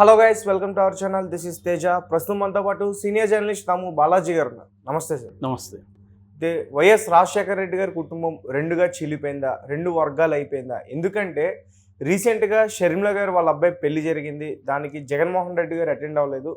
Hello guys welcome to our channel this is Teja ప్రస్తుతం మనతో పాటు సీనియర్ జర్నలిస్ట్ తాము బాలాజీ గారు ఉన్నారు. నమస్తే సార్. నమస్తే. అయితే వైఎస్ రాజశేఖర రెడ్డి గారి కుటుంబం రెండుగా చీలిపోయిందా రెండు వర్గాలు అయిపోయిందా? ఎందుకంటే రీసెంట్గా షర్మిల గారు వాళ్ళ అబ్బాయి పెళ్ళి జరిగింది. దానికి జగన్మోహన్ రెడ్డి గారు అటెండ్ అవ్వలేదు.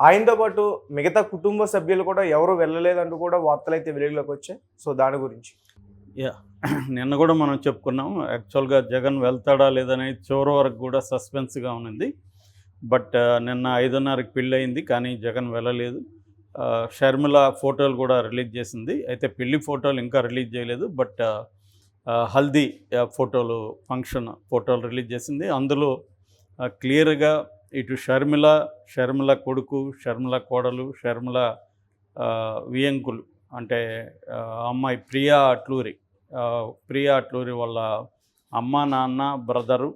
ఆయనతో పాటు మిగతా కుటుంబ సభ్యులు కూడా ఎవరు వెళ్ళలేదంటూ కూడా వార్తలు అయితే వెలుగులోకి వచ్చాయి. సో దాని గురించి. నిన్న కూడా మనం చెప్పుకున్నాం. యాక్చువల్గా జగన్ వెళ్తాడా లేదనేది చివరి వరకు కూడా సస్పెన్స్గా ఉన్నది. బట్ నిన్న ఐదున్నరకి పెళ్ళి అయింది కానీ జగన్ వెళ్ళలేదు. షర్మిల ఫోటోలు కూడా రిలీజ్ చేసింది. అయితే పెళ్ళి ఫోటోలు ఇంకా రిలీజ్ చేయలేదు బట్ హల్దీ ఫోటోలు ఫంక్షన్ ఫోటోలు రిలీజ్ చేసింది. అందులో క్లియర్గా ఇటు షర్మిల షర్మిల కొడుకు షర్మిల కోడలు షర్మిల వియంకులు అంటే అమ్మాయి ప్రియా అట్లూరి ప్రియా అట్లూరి వాళ్ళ అమ్మ నాన్న బ్రదరు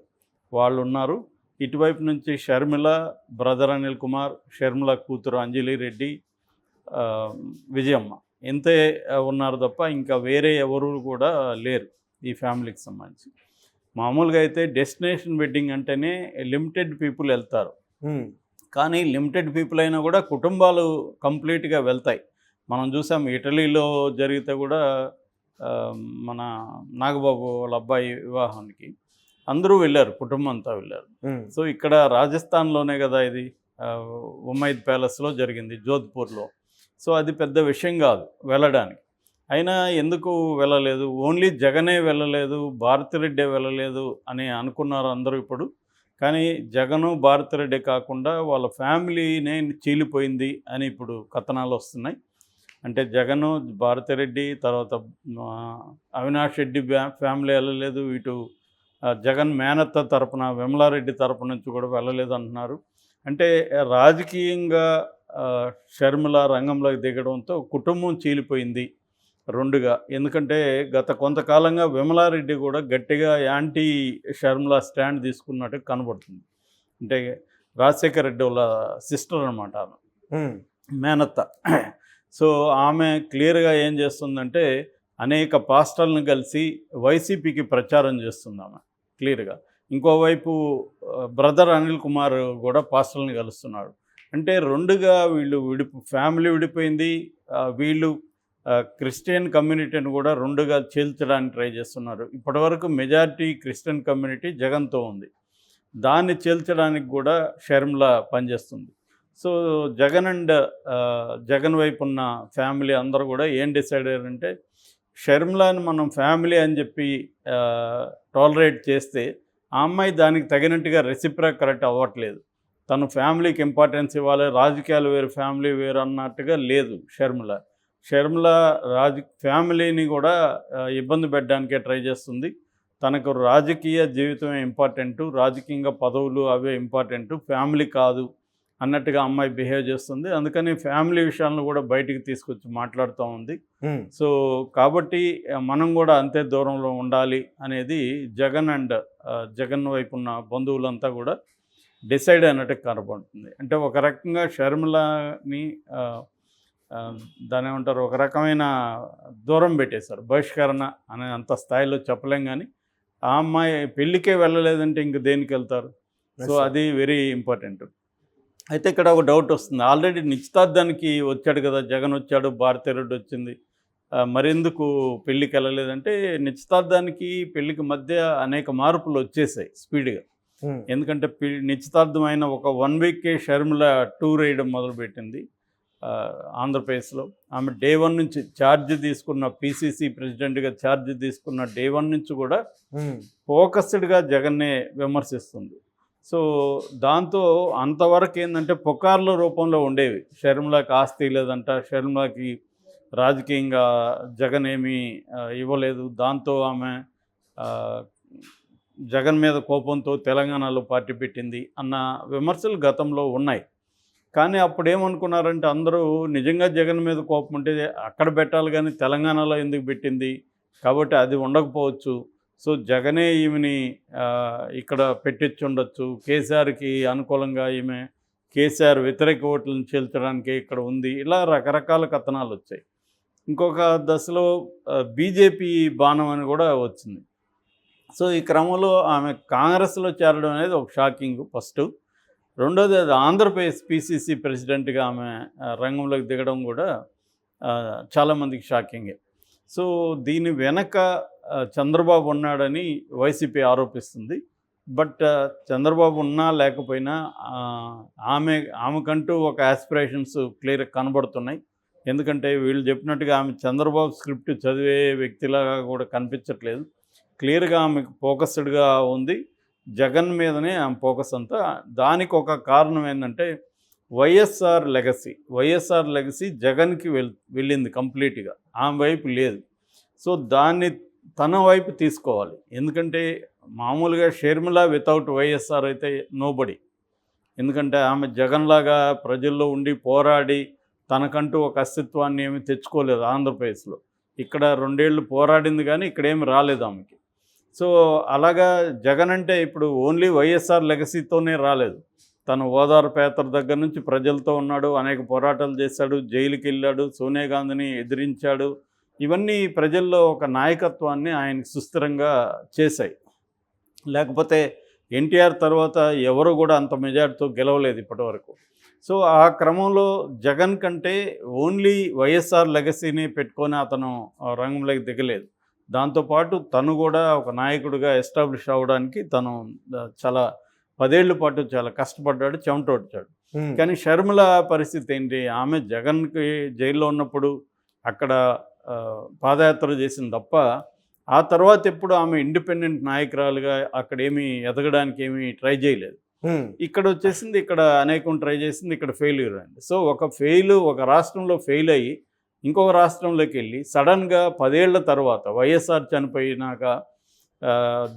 వాళ్ళు ఉన్నారు ఇటువైపు నుంచి షర్మిల బ్రదర్ అనిల్ కుమార్ షర్మిల కూతురు అంజలి రెడ్డి విజయమ్మ. ఇంతే ఉన్నారు తప్ప ఇంకా వేరే ఎవరు కూడా లేరు ఈ ఫ్యామిలీకి సంబంధించి. మామూలుగా అయితే డెస్టినేషన్ వెడ్డింగ్ అంటేనే లిమిటెడ్ పీపుల్ వెళ్తారు. కానీ లిమిటెడ్ పీపుల్ అయినా కూడా కుటుంబాలు కంప్లీట్గా వెళ్తాయి. మనం చూసాం ఇటలీలో జరిగితే కూడా మన నాగబాబు వాళ్ళ అబ్బాయి వివాహానికి అందరూ వెళ్ళారు కుటుంబం అంతా వెళ్ళారు. సో ఇక్కడ రాజస్థాన్లోనే కదా ఇది ఉమైద్ ప్యాలెస్లో జరిగింది జోధ్పూర్లో. సో అది పెద్ద విషయం కాదు వెళ్ళడానికి. అయినా ఎందుకు వెళ్ళలేదు? ఓన్లీ జగనే వెళ్ళలేదు భారతిరెడ్డే వెళ్ళలేదు అని అనుకున్నారు అందరూ ఇప్పుడు. కానీ జగను భారతిరెడ్డి కాకుండా వాళ్ళ ఫ్యామిలీనే చీలిపోయింది అని ఇప్పుడు కథనాలు వస్తున్నాయి. అంటే జగను భారతిరెడ్డి తర్వాత అవినాష్ రెడ్డి ఫ్యా- ఫ్యామిలీ వెళ్ళలేదు ఇటు జగన్ మేనత్త తరపున విమలారెడ్డి తరపు నుంచి కూడా వెళ్ళలేదు అంటున్నారు అంటే రాజకీయంగా షర్మిల రంగంలోకి దిగడంతో కుటుంబం చీలిపోయింది రెండుగా. ఎందుకంటే గత కొంతకాలంగా విమలారెడ్డి కూడా గట్టిగా యాంటీ షర్మిల స్టాండ్ తీసుకున్నట్టు కనబడుతుంది. అంటే రాజశేఖర రెడ్డి వాళ్ళ సిస్టర్ అనమాట. మేనత్త. సో ఆమె క్లియర్గా ఏం చేస్తుందంటే అనేక పాస్టర్లను కలిసి వైసీపీకి ప్రచారం చేస్తుంది ఆమె. క్లియర్గా. ఇంకోవైపు బ్రదర్ అనిల్ కుమార్ కూడా పాస్టల్ని కలుస్తున్నాడు. అంటే రెండుగా వీళ్ళు విడి ఫ్యామిలీ విడిపోయింది. వీళ్ళు క్రిస్టియన్ కమ్యూనిటీని కూడా రెండుగా చేల్చడానికి ట్రై చేస్తున్నారు. ఇప్పటివరకు మెజారిటీ క్రిస్టియన్ కమ్యూనిటీ జగన్తో ఉంది. దాన్ని చేల్చడానికి కూడా షర్మిలా పనిచేస్తుంది. సో జగన్ అండ్ జగన్ వైపు ఉన్న ఫ్యామిలీ అందరూ కూడా ఏం డిసైడ్ అయ్యారంటే షర్మిలాని మనం ఫ్యామిలీ అని చెప్పి టాలరేట్ చేస్తే ఆ అమ్మాయి దానికి తగినట్టుగా రెసిప్రా కరెక్ట్ అవ్వట్లేదు. తను ఫ్యామిలీకి ఇంపార్టెన్స్ ఇవ్వాలి రాజకీయాలు వేరు ఫ్యామిలీ వేరు అన్నట్టుగా లేదు షర్మిల. షర్మిల రాజ ఫ్యామిలీని కూడా ఇబ్బంది పెట్టడానికే ట్రై చేస్తుంది. తనకు రాజకీయ జీవితమే ఇంపార్టెంటు రాజకీయంగా పదవులు అవే ఇంపార్టెంటు ఫ్యామిలీ కాదు. అన్నట్టుగా అమ్మాయి బిహేవ్ చేస్తుంది. అందుకని ఫ్యామిలీ విషయాలను కూడా బయటికి తీసుకొచ్చి మాట్లాడుతూ ఉంది. సో కాబట్టి మనం కూడా అంతే దూరంలో ఉండాలి అనేది జగన్ అండ్ జగన్ వైపు ఉన్న బంధువులంతా కూడా డిసైడ్ అయినట్టు కనబడుతుంది. అంటే ఒక రకంగా షర్మిలని దాని ఏమంటారు ఒక రకమైన దూరం పెట్టేశారు. బహిష్కరణ అనే అంత స్థాయిలో చెప్పలేం కానీ ఆ అమ్మాయి పెళ్ళికే వెళ్ళలేదంటే ఇంక దేనికి వెళ్తారు? సో. అది వెరీ ఇంపార్టెంట్. అయితే ఇక్కడ ఒక డౌట్ వస్తుంది. ఆల్రెడీ నిశ్చితార్థానికి వచ్చాడు కదా జగన్ వచ్చాడు భారతీరెడ్డి వచ్చింది. ఆ, మరెందుకు పెళ్ళికి వెళ్ళలేదంటే నిశ్చితార్థానికి పెళ్ళికి మధ్య అనేక మార్పులు వచ్చేసాయి స్పీడ్గా. ఎందుకంటే నిశ్చితార్థమైన ఒక వన్ వీక్కే షర్మిల టూర్ వేయడం మొదలుపెట్టింది ఆంధ్రప్రదేశ్లో. ఆమె డే వన్ నుంచి ఛార్జ్ తీసుకున్న పీసీసీ ప్రెసిడెంట్గా ఛార్జ్ తీసుకున్న డే వన్ నుంచి కూడా. ఫోకస్డ్గా జగన్నే విమర్శిస్తుంది. సో దాంతో అంతవరకు ఏంటంటే పుకార్ల రూపంలో ఉండేవి. షర్మిలాకి ఆస్తి లేదంట షర్మిలాకి రాజకీయంగా జగన్ ఏమీ ఇవ్వలేదు. దాంతో ఆమె జగన్ మీద కోపంతో తెలంగాణలో పార్టీ పెట్టింది అన్న విమర్శలు గతంలో ఉన్నాయి. కానీ అప్పుడు ఏమనుకున్నారంటే అందరూ నిజంగా జగన్ మీద కోపం ఉంటే అక్కడ పెట్టాలి కానీ తెలంగాణలో ఎందుకు పెట్టింది? కాబట్టి అది ఉండకపోవచ్చు. సో జగనే ఈమెని ఇక్కడ పెట్టించి ఉండొచ్చు కేసీఆర్కి అనుకూలంగా ఈమె కేసీఆర్ వ్యతిరేక ఓట్లను చేల్చడానికి ఇక్కడ ఉంది. ఇలా రకరకాల కథనాలు వచ్చాయి. ఇంకొక దశలో బీజేపీ బాణం అని కూడా వచ్చింది. సో ఈ క్రమంలో ఆమె కాంగ్రెస్లో చేరడం అనేది ఒక షాకింగ్ ఫస్ట్. రెండోది అది ఆంధ్రప్రదేశ్ పిసిసి ప్రెసిడెంట్గా ఆమె రంగంలోకి దిగడం కూడా చాలామందికి షాకింగే. సో దీని వెనక చంద్రబాబు ఉన్నాడని వైసీపీ ఆరోపిస్తుంది. బట్ చంద్రబాబు ఉన్నా లేకపోయినా ఆమె ఆమెకంటూ ఒక ఆస్పిరేషన్స్ క్లియర్ కనబడుతున్నాయి. ఎందుకంటే వీళ్ళు చెప్పినట్టుగా ఆమె చంద్రబాబు స్క్రిప్ట్ చదివే వ్యక్తిలాగా కూడా కనిపించట్లేదు. క్లియర్గా ఆమెకు ఫోకస్డ్గా ఉంది. జగన్ మీదనే ఆమె ఫోకస్ అంతా. దానికి ఒక కారణం ఏంటంటే వైఎస్ఆర్ లెగసీ వైఎస్ఆర్ లెగసీ జగన్కి వెళ్ వెళ్ళింది కంప్లీట్గా. ఆమె వైపు లేదు. సో దాన్ని తన వైపు తీసుకోవాలి. ఎందుకంటే మామూలుగా షర్మిల వితౌట్ వైఎస్ఆర్ అయితే నోబడి ఎందుకంటే ఆమె జగన్లాగా ప్రజల్లో ఉండి పోరాడి తనకంటూ ఒక అస్తిత్వాన్ని ఏమి తెచ్చుకోలేదు ఆంధ్రప్రదేశ్లో. ఇక్కడ రెండేళ్ళు పోరాడింది కానీ ఇక్కడేమి రాలేదు ఆమెకి. సో అలాగా జగన్ అంటే ఇప్పుడు ఓన్లీ వైఎస్ఆర్ లెగసీతోనే రాలేదు. తను ఓదార్పేతర దగ్గర నుంచి ప్రజలతో ఉన్నాడు అనేక పోరాటాలు చేశాడు జైలుకి వెళ్ళాడు సోనియా గాంధీని ఎదిరించాడు. ఇవన్నీ ప్రజల్లో ఒక నాయకత్వాన్ని ఆయనకు సుస్థిరంగా చేశాయి. లేకపోతే ఎన్టీఆర్ తర్వాత ఎవరు కూడా అంత మెజార్టీతో గెలవలేదు ఇప్పటివరకు. సో ఆ క్రమంలో జగన్ కంటే ఓన్లీ వైఎస్ఆర్ లెగసీని పెట్టుకొని అతను ఆ రంగంలోకి దిగలేదు. దాంతోపాటు తను కూడా ఒక నాయకుడిగా ఎస్టాబ్లిష్ అవ్వడానికి తను చాలా పదేళ్ళ పాటు చాలా కష్టపడ్డాడు చెమటోడ్చాడు. కానీ షర్మిల పరిస్థితి ఏంటి ఆమె జగన్కి జైల్లో ఉన్నప్పుడు అక్కడ పాదయాత్ర చేసింది తప్ప ఆ తర్వాత ఎప్పుడు ఆమె ఇండిపెండెంట్ నాయకురాలుగా అక్కడ ఏమీ ఎదగడానికి ఏమీ ట్రై చేయలేదు. ఇక్కడ వచ్చేసింది ఇక్కడ అనేకం ట్రై చేసింది ఇక్కడ ఫెయిల్యూర్ అయింది సో ఒక ఫెయిల్ ఒక రాష్ట్రంలో ఫెయిల్ అయ్యి ఇంకొక రాష్ట్రంలోకి వెళ్ళి సడన్గా పదేళ్ళ తర్వాత వైఎస్ఆర్ చనిపోయినాక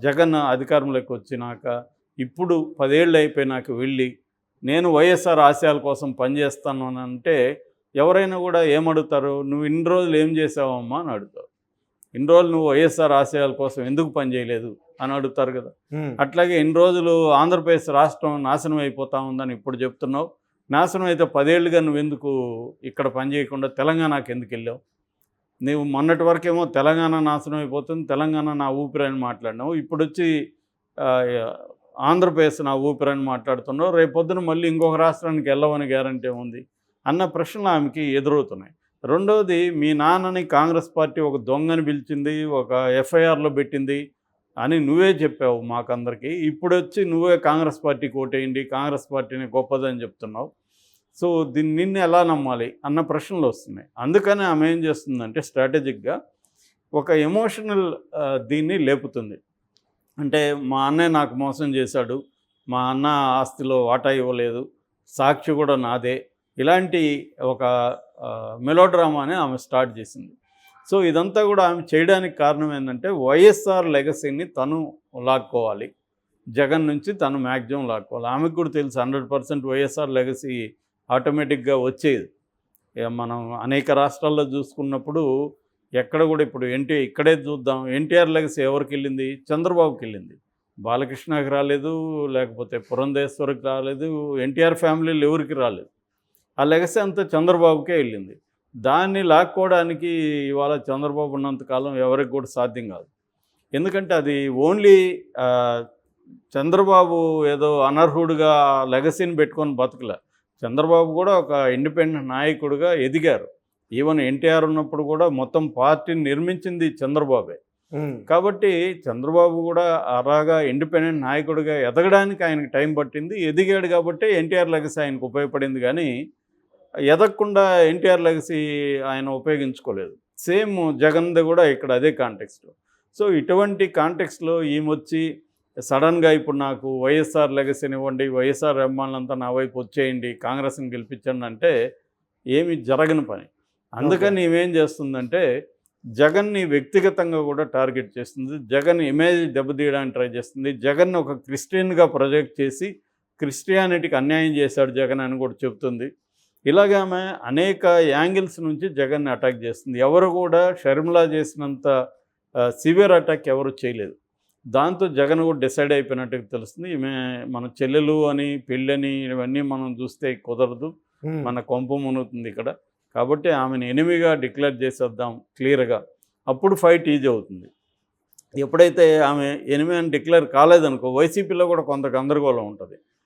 జగన్ అధికారంలోకి వచ్చినాక ఇప్పుడు పదేళ్ళు అయిపోయినాక వెళ్ళి నేను వైఎస్ఆర్ ఆశయాల కోసం పనిచేస్తాను అని అంటే ఎవరైనా కూడా ఏమడుగుతారు? నువ్వు ఇన్ని రోజులు ఏం చేసావమ్మా? అని అడుగుతారు. ఇన్ని రోజులు నువ్వు వైఎస్ఆర్ ఆశయాల కోసం ఎందుకు పనిచేయలేదు అని అడుగుతారు కదా. అట్లాగే ఇన్ని రోజులు ఆంధ్రప్రదేశ్ రాష్ట్రం నాశనం అయిపోతా ఉందని ఇప్పుడు చెప్తున్నావు. నాశనం అయితే పదేళ్ళుగా నువ్వు ఎందుకు ఇక్కడ పనిచేయకుండా తెలంగాణకి ఎందుకు వెళ్ళావు? నీవు మొన్నటి వరకేమో తెలంగాణ నాశనం అయిపోతుంది తెలంగాణ నా ఊపిరి అని మాట్లాడినావు. ఇప్పుడు వచ్చి ఆంధ్రప్రదేశ్ నా ఊపిరని మాట్లాడుతున్నావు. రేపొద్దున మళ్ళీ ఇంకొక రాష్ట్రానికి వెళ్ళవని గ్యారంటీ ఉంది అన్న ప్రశ్నలు ఆమెకి ఎదురవుతున్నాయి. రెండవది మీ నాన్నని కాంగ్రెస్ పార్టీ ఒక దొంగని పిలిచింది ఒక ఎఫ్ఐఆర్లో పెట్టింది అని నువ్వే చెప్పావు మాకందరికీ. ఇప్పుడు వచ్చి నువ్వే కాంగ్రెస్ పార్టీకి ఓటేయండి కాంగ్రెస్ పార్టీని గొప్పదని చెప్తున్నావు. సో దీన్ని నిన్ను ఎలా నమ్మాలి అన్న ప్రశ్నలు వస్తున్నాయి. అందుకని ఆమె ఏం చేస్తుందంటే స్ట్రాటజిక్గా ఒక ఎమోషనల్ దీన్ని లేపుతుంది. అంటే మా అన్నయ్య నాకు మోసం చేశాడు. మా అన్న ఆస్తిలో వాటా ఇవ్వలేదు. సాక్షి కూడా నాదే. ఇలాంటి ఒక మెలోడ్రామాని ఆమె స్టార్ట్ చేసింది. సో ఇదంతా కూడా ఆమె చేయడానికి కారణం ఏంటంటే వైఎస్ఆర్ లెగసీని తను లాక్కోవాలి. జగన్ నుంచి తను మ్యాక్సిమం లాక్కోవాలి. ఆమెకు కూడా తెలుసు హండ్రెడ్ పర్సెంట్ వైఎస్ఆర్ లెగసీ ఆటోమేటిక్గా వచ్చేది. ఇక మనం అనేక రాష్ట్రాల్లో చూసుకున్నప్పుడు ఎక్కడ కూడా ఇప్పుడు ఎన్టీ ఇక్కడే చూద్దాం. ఎన్టీఆర్ లెగసీ ఎవరికి వెళ్ళింది? చంద్రబాబుకి వెళ్ళింది. బాలకృష్ణకి రాలేదు లేకపోతే పురంధేశ్వరికి రాలేదు ఎన్టీఆర్ ఫ్యామిలీలు ఎవరికి రాలేదు. ఆ లెగసీ అంతా చంద్రబాబుకే వెళ్ళింది. దాన్ని లాక్కోవడానికి ఇవాళ చంద్రబాబు ఉన్నంతకాలం ఎవరికి కూడా సాధ్యం కాదు. ఎందుకంటే అది ఓన్లీ చంద్రబాబు ఏదో అనర్హుడుగా లెగసీని పెట్టుకొని బతకలే. చంద్రబాబు కూడా ఒక ఇండిపెండెంట్ నాయకుడిగా ఎదిగారు. ఈవెన్ ఎన్టీఆర్ ఉన్నప్పుడు కూడా మొత్తం పార్టీని నిర్మించింది చంద్రబాబే. కాబట్టి చంద్రబాబు కూడా అలాగా ఇండిపెండెంట్ నాయకుడిగా ఎదగడానికి ఆయనకి టైం పట్టింది. ఎదిగాడు కాబట్టి ఎన్టీఆర్ లెగసీ ఆయనకు ఉపయోగపడింది కానీ ఎదగకుండా ఎన్టీఆర్ లెగసీ ఆయన ఉపయోగించుకోలేదు. సేమ్ జగన్ది కూడా ఇక్కడ అదే కాంటెక్స్ట్ సో ఇటువంటి కాంటెక్స్లో ఈమె సడన్గా ఇప్పుడు నాకు వైఎస్ఆర్ లెగసీని ఇవ్వండి వైఎస్ఆర్ అభిమానులంతా నా వైపు వచ్చేయండి కాంగ్రెస్ని గెలిపించండి అంటే ఏమి జరగని పని. అందుకని ఈమెం చేస్తుందంటే జగన్ని వ్యక్తిగతంగా కూడా టార్గెట్ చేస్తుంది. జగన్ ఇమేజ్ దెబ్బతీయడానికి ట్రై చేస్తుంది. జగన్ ఒక క్రిస్టియన్గా ప్రొజెక్ట్ చేసి క్రిస్టియానిటీకి అన్యాయం చేశాడు జగన్ అని కూడా చెప్తుంది ఇలాగే ఆమె అనేక యాంగిల్స్ నుంచి జగన్ని అటాక్ చేస్తుంది. ఎవరు కూడా షర్మిలా చేసినంత సివియర్ అటాక్ ఎవరు చేయలేదు. దాంతో జగన్ కూడా డిసైడ్ అయిపోయినట్టుగా తెలుస్తుంది. ఈమె మన చెల్లెలు అని పెళ్ళని ఇవన్నీ మనం చూస్తే కుదరదు. మన కొంప మునుగుతుంది ఇక్కడ. కాబట్టి ఆమెను ఎనిమిగా డిక్లేర్ చేసేద్దాం క్లియర్గా. అప్పుడు ఫైట్ ఈజీ అవుతుంది. ఎప్పుడైతే ఆమె ఎనిమి అని డిక్లేర్ కాలేదనుకో వైసీపీలో కూడా కొంత గందరగోళం ఉంటుంది.